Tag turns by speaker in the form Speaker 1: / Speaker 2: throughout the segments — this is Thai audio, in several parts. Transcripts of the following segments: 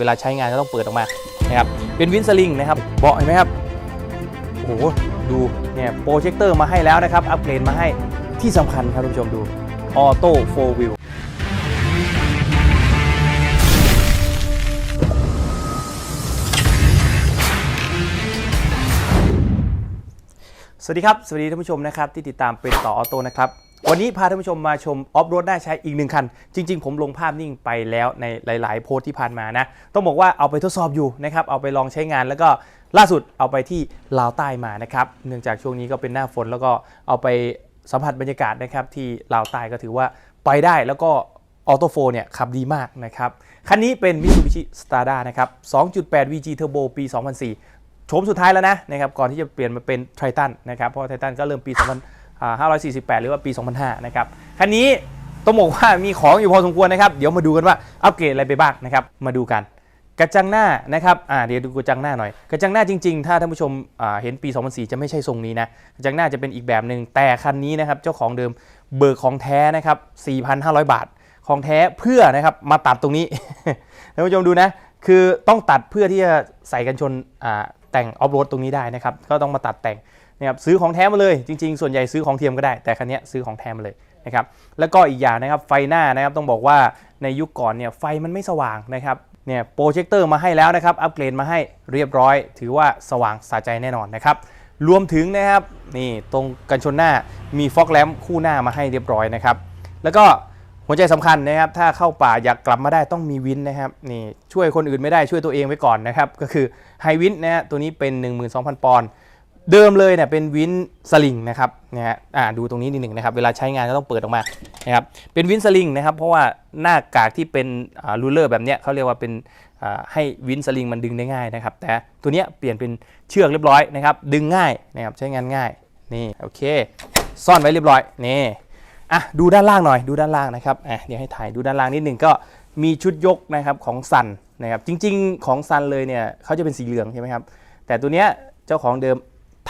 Speaker 1: เวลาใช้งานก็ต้องเปิดออกมานะครับเป็นวินสลิงนะครับเบาะเห็นไหมครับโอ้โหดูเนี่ยโปรเจคเตอร์มาให้แล้วนะครับ อัปเกรดมาให้ที่สำคัญครับท่านผู้ชมดูออโต้โฟวิวสวัสดีครับ สวัสดีท่านผู้ชมนะครับที่ติดตามเป็นต่อออโต้นะครับ วันนี้พาท่านผู้ชมมาชมออฟโรดน่าใช้อีกหนึ่งคัน จริง ๆ ผมลงภาพนิ่งไปแล้วในหลาย ๆ โพสต์ที่ผ่านมานะ ต้องบอกว่าเอาไปทดสอบอยู่นะครับ เอาไปลองใช้งานแล้วก็ล่าสุดเอาไปที่ลาวใต้มานะครับ เนื่องจากช่วงนี้ก็เป็นหน้าฝนแล้วก็เอาไปสัมผัสบรรยากาศนะครับที่ลาวใต้ก็ถือว่าไปได้แล้วก็ออโตโฟเนี่ยขับดีมากนะครับ คันนี้เป็น Mitsubishi Strada นะครับ 2.8 VG Turbo ปี 2004 โฉมสุดท้ายแล้วนะนะครับ ก่อนที่จะเปลี่ยนมาเป็นไททันนะครับ เพราะไททันก็เริ่มปี 2000 548 หรือว่าปี 2005 นะครับ คันนี้ต้องบอกว่ามีของอยู่พอสมควรนะครับ เดี๋ยวมาดูกันว่าอัปเกรดอะไรไปบ้างนะครับ มาดูกัน กระจังหน้านะครับ อ่า เดี๋ยวดูกระจังหน้าหน่อย กระจังหน้าจริงๆ ถ้าท่านผู้ชมอ่าเห็นปี 2004 จะไม่ใช่ทรงนี้นะ กระจังหน้าจะเป็นอีกแบบหนึ่ง แต่คันนี้นะครับ เจ้าของเดิมเบิกของแท้นะครับ 4,500 บาท ของแท้เพื่อนะครับ มาตัดตรงนี้ ท่านผู้ชมดูนะ คือต้องตัดเพื่อที่จะใส่กันชนอ่าแต่งออฟโรดตรงนี้ได้นะครับ ก็ต้องมาตัดแต่ง นะครับซื้อของแท้มาเลยจริงๆ ส่วนใหญ่ซื้อของเทียมก็ได้ แต่คันนี้ซื้อของแท้มาเลยนะครับแล้วก็อีกอย่างนะครับไฟหน้านะครับต้องบอกว่าในยุคก่อนเนี่ยไฟมันไม่สว่างนะครับเนี่ยโปรเจคเตอร์มาให้แล้วนะครับอัปเกรดมาให้เรียบร้อย ถือว่าสว่างสะใจแน่นอนนะครับรวมถึงนะครับนี่ตรงกันชนหน้ามีฟอกแลมคู่หน้ามาให้เรียบร้อยนะครับแล้วก็หัวใจสำคัญนะครับถ้าเข้าป่าอยากกลับมาได้ต้องมีวินนะครับนี่ช่วยคนอื่นไม่ได้ช่วยตัวเองไว้ก่อนนะครับก็คือไฮวินนะฮะตัวนี้เป็น 12,000 ปอนด์ เดิมเลยเนี่ยเป็นวินสลิงนะครับนะฮะอ่าดูตรงนี้นิดหนึ่งนะครับ เวลาใช้งานก็ต้องเปิดออกมานะครับเป็นวินสลิงนะครับ เพราะว่าหน้ากากที่เป็นรูเลอร์แบบเนี้ยเขาเรียกว่าเป็นอ่าให้วินสลิงมันดึงได้ง่ายนะครับ แต่ตัวเนี้ยเปลี่ยนเป็นเชือกเรียบร้อยนะครับ ดึงง่ายนะครับใช้งานง่ายนี่โอเค ซ่อนไว้เรียบร้อยนี่อะดูด้านล่างหน่อยดูด้านล่างนะครับอะเดี๋ยวให้ถ่ายดูด้านล่างนิดหนึ่งก็มีชุดยกนะครับของซันนะครับจริง ๆ ของซันเลยเนี่ยเขาจะเป็นสีเหลืองใช่ไหมครับแต่ตัวเนี้ยเจ้าของเดิม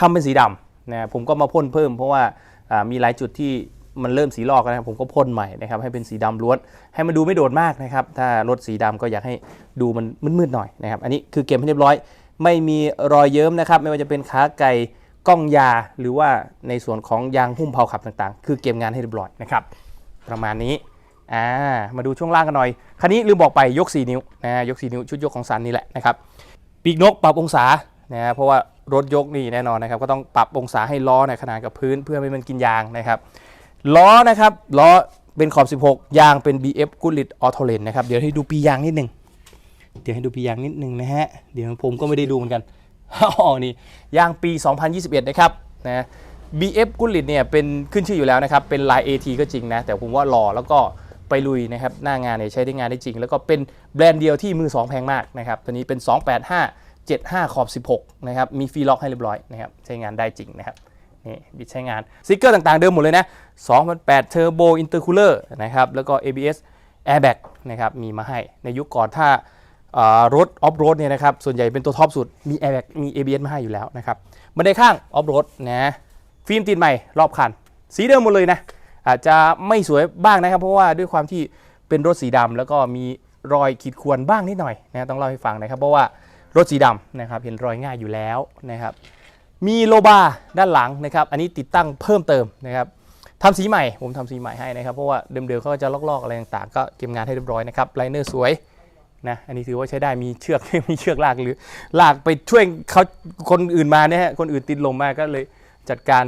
Speaker 1: ทำเป็นสีดำนะผมก็มาพ่นเพิ่มเพราะว่ามีหลายจุดที่มันเริ่มสีลอกนะครับผมก็พ่นใหม่นะครับให้เป็นสีดำล้วน ให้มันดูไม่โดดมากนะครับ ถ้ารถสีดำก็อยากให้ดูมันมืดๆหน่อยนะครับอันนี้คือเก็บให้เรียบร้อย ไม่มีรอยเยิ้มนะครับ ไม่ว่าจะเป็นขาไก่กล้องยาหรือว่าในส่วนของยางหุ้มเผาขับต่างๆ คือเก็บงานให้เรียบร้อยนะครับ ประมาณนี้อ่ามาดูช่วงล่างกันหน่อยคันนี้ลืมบอกไปยก 4 นิ้วนะยก 4 นิ้วชุดยกของซันนี่แหละนะครับปีกนกปรับองศา นะเพราะว่ารถยกนี่แน่นอนนะครับก็ต้องปรับองศาให้ล้อในยขนาดกับพื้นเพื่อไม่ให้มันกินยางนะครับล้อนะครับล้อเป็นขอบ 16 ยางเป็น BF g o o d l i t Auto Lane นะครับเดี๋ยวให้ดูปียางนิดหนึ่งเดี๋ยวให้ดูปียางนิดหนึ่งนะฮะเดี๋ยวผมก็ไม่ได้ดูเหมือนกันอ๋อนี่ยางปี 2021 นะครับนะ BF กุลิตเนี่ยเป็นขึ้นชื่ออยู่แล้วนะครับเป็นลาย AT ก็จริงนะแต่ผมว่าหล่อแล้วก็ไปลุยนะครับหน้างานเนี่ยใช้ได้งานได้จริง แล้วก็เป็นแบรนด์เดียวที่มือ2แพงมากนะครับตัวนี้เป็น 285 75 ขอบ 16 นะครับ มีฟรีล็อกให้เรียบร้อยนะครับ ใช้งานได้จริงนะครับ นี่บิดใช้งานสติกเกอร์ต่างๆเดิมหมดเลยนะ2008 Turbo Intercooler นะครับ แล้วก็ ABS Airbag นะครับ มีมาให้ ในยุคก่อนถ้ารถออฟโรดเนี่ยนะครับ ส่วนใหญ่เป็นตัวท็อปสุด มี Airbag มี ABS มาให้อยู่แล้วนะครับบันไดข้างออฟโรดนะฟิล์มติดใหม่รอบคัน สีเดิมหมดเลยนะ อาจจะไม่สวยบ้างนะครับ เพราะว่าด้วยความที่เป็นรถสีดำแล้วก็มีรอยขีดข่วนบ้างนิดหน่อยนะต้องเล่าให้ฟังนะครับ เพราะว่า รถสีดำนะครับเห็นรอยง่ายอยู่แล้วนะครับมีโลบาร์ด้านหลังนะครับอันนี้ติดตั้งเพิ่มเติมนะครับทำสีใหม่ผมทำสีใหม่ให้นะครับ เพราะว่าเดิมๆเขาก็จะลอกๆอะไรต่างๆ ก็เก็บงานให้เรียบร้อยนะครับไลเนอร์สวยนะอันนี้ถือว่าใช้ได้มีเชือกมีเชือกลากหรือลากไปช่วยเขาคนอื่นมาเนี่ยฮะคนอื่นติดลมมาก็เลยจัดการ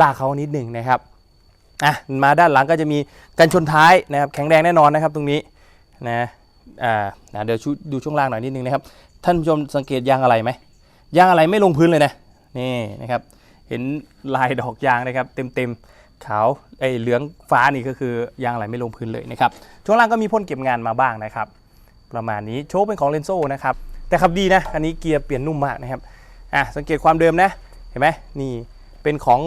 Speaker 1: ลากเขานิดหนึ่งนะครับอะมาด้านหลังก็จะมีกันชนท้ายนะครับแข็งแรงแน่นอนนะครับตรงนี้นะอ่าเดี๋ยวชูดูช่วงล่างหน่อยนิดนึงนะครับ ท่านผู้ชมสังเกตยางอะไรไหมยางอะไรไม่ลงพื้นเลยนะนี่นะครับเห็นลายดอกยางนะครับเต็มเต็มๆขาวไอ้เหลืองฟ้านี่ก็คือยางอะไรไม่ลงพื้นเลยนะครับช่วงล่างก็มีพ่นเก็บงานมาบ้างนะครับ ประมาณนี้โชคเป็นของเลนโซ่นะครับแต่ขับดีนะอันนี้เกียร์เปลี่ยนนุ่มมากนะครับอะสังเกตความเดิมนะเห็นไหมนี่เป็นของ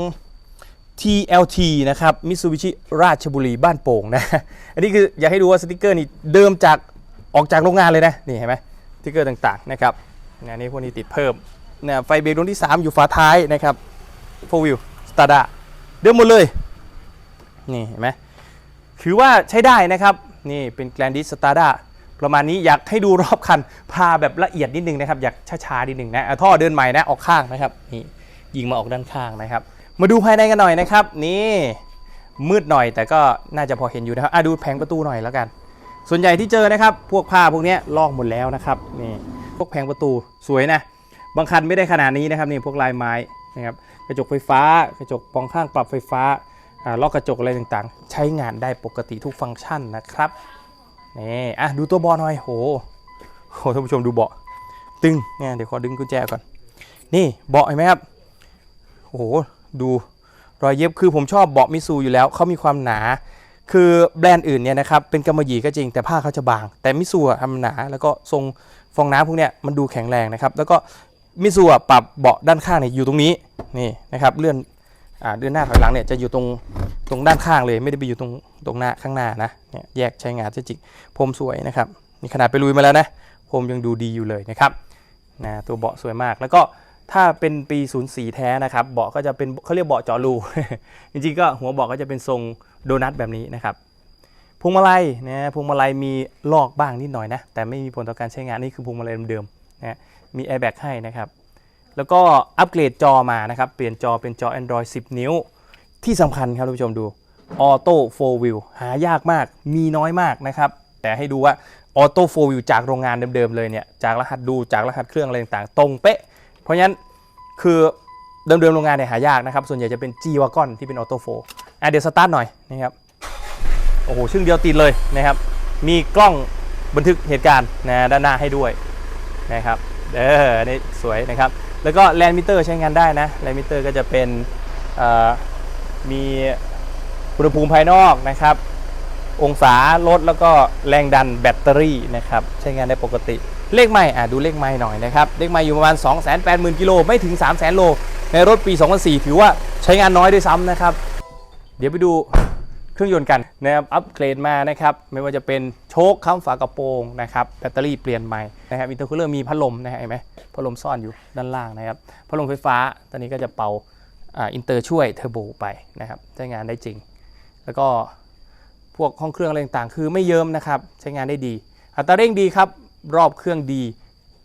Speaker 1: TLT นะครับ Mitsubishi ราชบุรีบ้านโป่งนะ อันนี้คืออยากให้ดูว่าสติกเกอร์นี่เดิมจากออกจากโรงงานเลยนะ นี่เห็นไหม ติกเกอร์ต่างๆนะครับนี่ยอันนี้พวกนี้ติดเพิ่มเนี่ยไฟเบรกดวงที่ 3 อยู่ฝาท้ายนะครับ4 wheel Stada เดิมหมดเลย นี่เห็นไหมถือว่าใช้ได้นะครับ นี่เป็น Grandis Stada ประมาณนี้อยากให้ดูรอบคัน พาแบบละเอียดนิดนึงนะครับ อยากช้าๆนิดนึงนะอะท่อเดินใหม่นะออกข้างนะครับนี่ยิงมาออกด้านข้างนะครับ มาดูภายในกันหน่อยนะครับ นี่มืดหน่อยแต่ก็น่าจะพอเห็นอยู่นะครับอะดูแผงประตูหน่อยแล้วกัน ส่วนใหญ่ที่เจอนะครับ พวกผ้าพวกนี้ลอกหมดแล้วนะครับนี่พวกแผงประตูสวยนะบางคันไม่ได้ขนาดนี้นะครับนี่พวกลายไม้นะครับกระจกไฟฟ้า กระจกปองข้างปรับไฟฟ้าล็อกกระจกอะไรต่างๆ ใช้งานได้ปกติทุกฟังก์ชันนะครับนี่อะดูตัวเบอหน่อยโหโหท่านผู้ชมดูเบาะตึงเนี่ยเดี๋ยวขอดึงกุญแจก่อน นี่เบาะเห็นไหมครับโอ้โหดูรอยเย็บคือผมชอบเบาะมิซูอยู่แล้วเขามีความหนา คือแบรนด์อื่นเนี่ยนะครับเป็นกำมะหยี่ก็จริงแต่ผ้าเขาจะบาง แต่มิซูอะทำหนาแล้วก็ทรงฟองน้ำพวกเนี้ยมันดูแข็งแรงนะครับ แล้วก็มิซูอะปรับเบาะด้านข้างเนี่ยอยู่ตรงนี้นี่นะครับเลื่อนอ่าเลื่อนหน้าถอยหลังเนี่ยจะอยู่ตรงตรงด้านข้างเลยไม่ได้ไปอยู่ตรงตรงหน้าข้างหน้านะเนี่ยแยกใช้งานจริงพรมสวยนะครับนี่ขนาดไปลุยมาแล้วนะพรมยังดูดีอยู่เลยนะครับนะตัวเบาะสวยมากแล้วก็ ถ้าเป็นปี 04 แท้นะครับ เบาะก็จะเป็นเขาเรียกเบาะเจาะรู จริงๆก็หัวเบาะก็จะเป็นทรงโดนัทแบบนี้นะครับ พวงมาลัยนะพวงมาลัยมีลอกบ้างนิดหน่อยนะ แต่ไม่มีผลต่อการใช้งานนี่คือพวงมาลัยเดิมๆนะมีแอร์แบ็กให้นะครับ แล้วก็อัปเกรดจอมานะครับ เปลี่ยนจอเป็นจอ Android 10 นิ้ว ที่สำคัญครับท่านผู้ชมดูออโต้โฟวิลหายากมาก มีน้อยมากนะครับ แต่ให้ดูว่าออโต้โฟวิลจากโรงงานเดิมๆเลยเนี่ย จากรหัสดูจากรหัสเครื่องอะไรต่างๆ ตรงเป๊ะ เพราะฉะนั้นคือเดิมๆโรงงานเนี่ยหายากนะครับ ส่วนใหญ่จะเป็น G Wagon ที่เป็นออโต้โฟอะเดี๋ยวสตาร์ทหน่อยนะครับโอ้โหชึ่งเดียวติดเลยนะครับ มีกล้องบันทึกเหตุการณ์นะด้านหน้าให้ด้วยนะครับเออนี่สวยนะครับ แล้วก็แลนมิเตอร์ใช้งานได้นะแลนมิเตอร์ก็จะเป็นมีอุณหภูมิภายนอกนะครับ องศารถแล้วก็แรงดันแบตเตอรี่นะครับ ใช้งานได้ปกติ เลขไม่อะดูเลขไม่หน่อยนะครับเลขไม่อยู่ประมาณ 280,000กิโลไม่ถึง 300,000โลในรถปี 2004 ถือว่าใช้งานน้อยด้วยซ้ำนะครับ เดี๋ยวไปดูเครื่องยนต์กันนะครับอัปเกรดมานะครับไม่ว่าจะเป็นโชคข้ามฝากระโปรงนะครับแบตเตอรี่เปลี่ยนใหม่นะครับอินเตอร์คูลเลอร์มีพัดลมนะฮะเห็นไหมพัดลมซ่อนอยู่ด้านล่างนะครับพัดลมไฟฟ้าตอนนี้ก็จะเป่าอ่าอินเตอร์ช่วยเทอร์โบไปนะครับใช้งานได้จริง แล้วก็พวกห้องเครื่องอะไรต่างๆ คือไม่เยิ้มนะครับใช้งานได้ดีอัตราเร่งดีครับ รอบเครื่องดี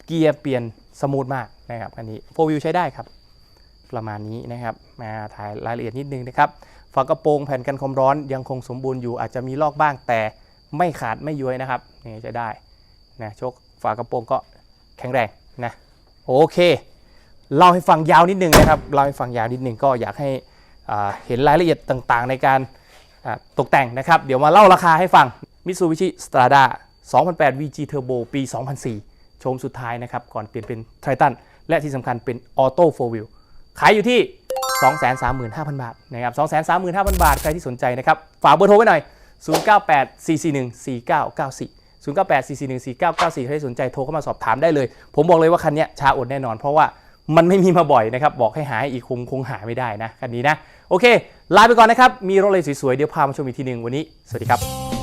Speaker 1: เกียร์เปลี่ยนสมูทมากนะครับอันนี้โฟวิวใช้ได้ครับ ประมาณนี้นะครับ มาถ่ายรายละเอียดนิดนึงนะครับ ฝากระโปรงแผ่นกันความร้อนยังคงสมบูรณ์อยู่อาจจะมีลอกบ้างแต่ไม่ขาดไม่ย้วยนะครับนี่จะได้นะโชคฝากระโปรงก็แข็งแรงนะโอเคเล่าให้ฟังยาวนิดนึงนะครับเล่าให้ฟังยาวนิดนึงก็อยากให้เห็นรายละเอียดต่างๆ ในการตกแต่งนะครับ เดี๋ยวมาเล่าราคาให้ฟัง Mitsubishi Strada 2008 VG Turbo ปี 2004 โฉมสุดท้ายนะครับ ก่อนเปลี่ยนเป็น Triton และที่สำคัญเป็น Auto 4 Wheel ขายอยู่ที่ 235,000 บาทนะครับ235,000 บาท ใครที่สนใจนะครับ ฝากเบอร์โทรไว้หน่อย 098 441 4994 098 441 4994 ใครที่สนใจโทรเข้ามาสอบถามได้เลย ผมบอกเลยว่าคันนี้ช้าอดแน่นอนเพราะว่ามันไม่มีมาบ่อยนะครับ บอกให้หาอีกคงคงหาไม่ได้นะคันนี้นะ โอเค ลาไปก่อนนะครับ มีรถเลยสวยๆ เดี๋ยวพามาชมอีกทีหนึ่งวันนี้ สวัสดีครับ